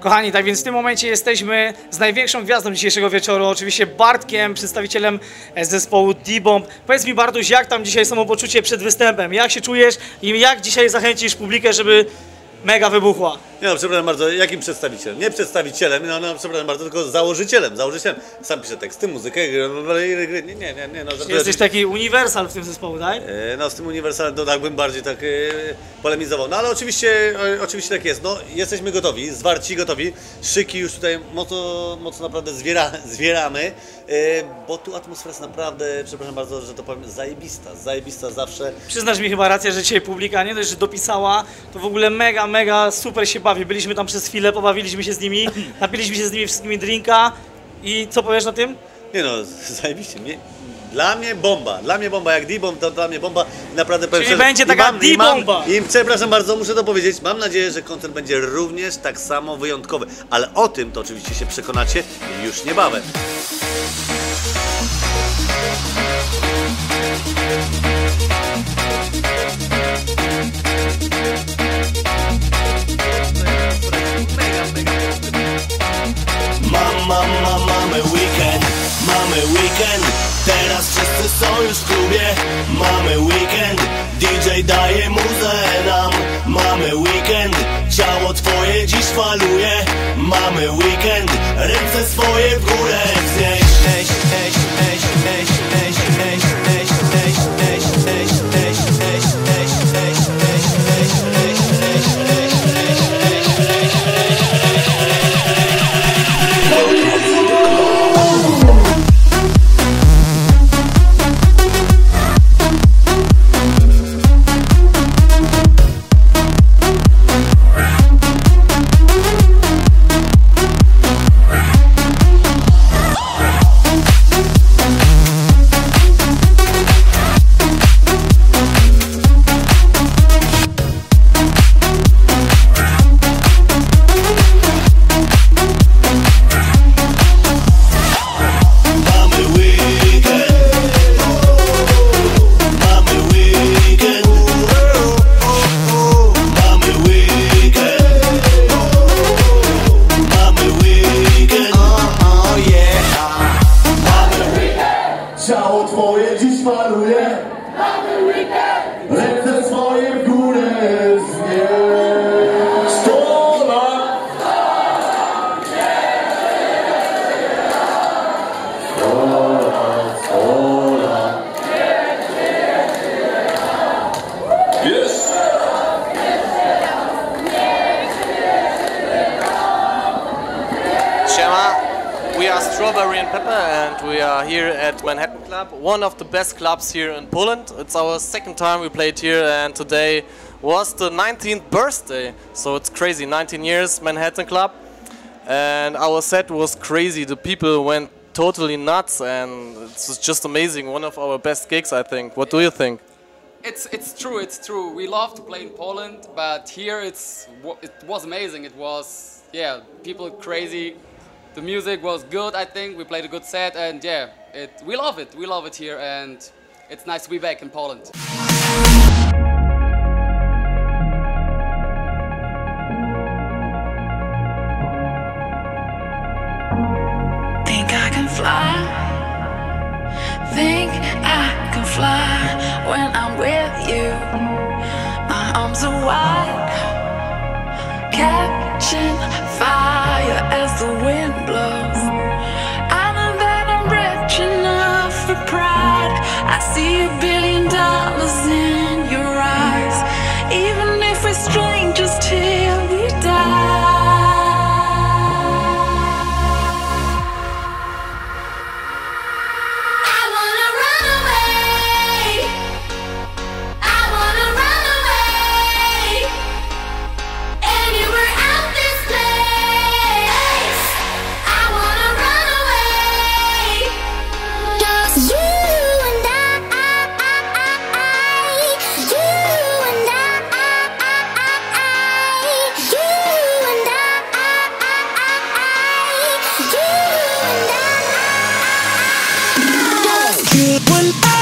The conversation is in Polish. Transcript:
Kochani, tak więc w tym momencie jesteśmy z największą gwiazdą dzisiejszego wieczoru, oczywiście Bartkiem, przedstawicielem e, zespołu D-Bomb. Powiedz mi Bartuś, jak tam dzisiaj samopoczucie przed występem? Jak się czujesz i jak dzisiaj zachęcisz publikę, żeby mega wybuchła? Nie no, przepraszam bardzo, jakim przedstawicielem? Nie przedstawicielem, no, no przepraszam bardzo, tylko założycielem. Założycielem. Sam piszę teksty, muzykę, gry, gry, gry. Nie, nie, nie, nie, no. Jesteś taki uniwersal w tym zespole, tak? E, No z tym uniwersalem to tak bym bardziej tak e, polemizował. No ale oczywiście, oczywiście tak jest. No jesteśmy gotowi, zwarci, gotowi. Szyki już tutaj mocno, mocno naprawdę zwiera, zwieramy, e, bo tu atmosfera jest naprawdę, przepraszam bardzo, że to powiem, zajebista. Zajebista zawsze. Przyznasz mi chyba rację, że dzisiaj publika nie dość, że dopisała, to w ogóle mega, mega super się bawi. Byliśmy tam przez chwilę, pobawiliśmy się z nimi, napiliśmy się z nimi wszystkimi drinka i co powiesz na tym? Nie no, zajebiście. Nie, dla mnie bomba, dla mnie bomba, jak D-bomb to dla mnie bomba naprawdę powiem Czyli szczerze. będzie I taka mam- i mam- D-bomba. I przepraszam bardzo, muszę to powiedzieć, mam nadzieję, że koncert będzie również tak samo wyjątkowy, ale o tym to oczywiście się przekonacie już niebawem. Weekend. Teraz wszyscy są już w klubie. Mamy weekend, DJ daje muzę nam. Mamy weekend, ciało twoje dziś faluje. Mamy weekend, ręce swoje w górę and Pepper and we are here at Manhattan Club, one of the best clubs here in Poland. It's our second time we played here and today was the 19th birthday, so it's crazy, 19 years Manhattan Club. And our set was crazy, the people went totally nuts and it's just amazing, one of our best gigs I think. What do you think? It's it's true. It's true. We love to play in Poland, but here it's it was amazing. It was yeah, people crazy. The music was good. I think we played a good set, and yeah, it we love it. We love it here, and it's nice to be back in Poland. Think I can fly. Think I can fly when I'm with you. My arms are wide, catching fire as the wind kid when I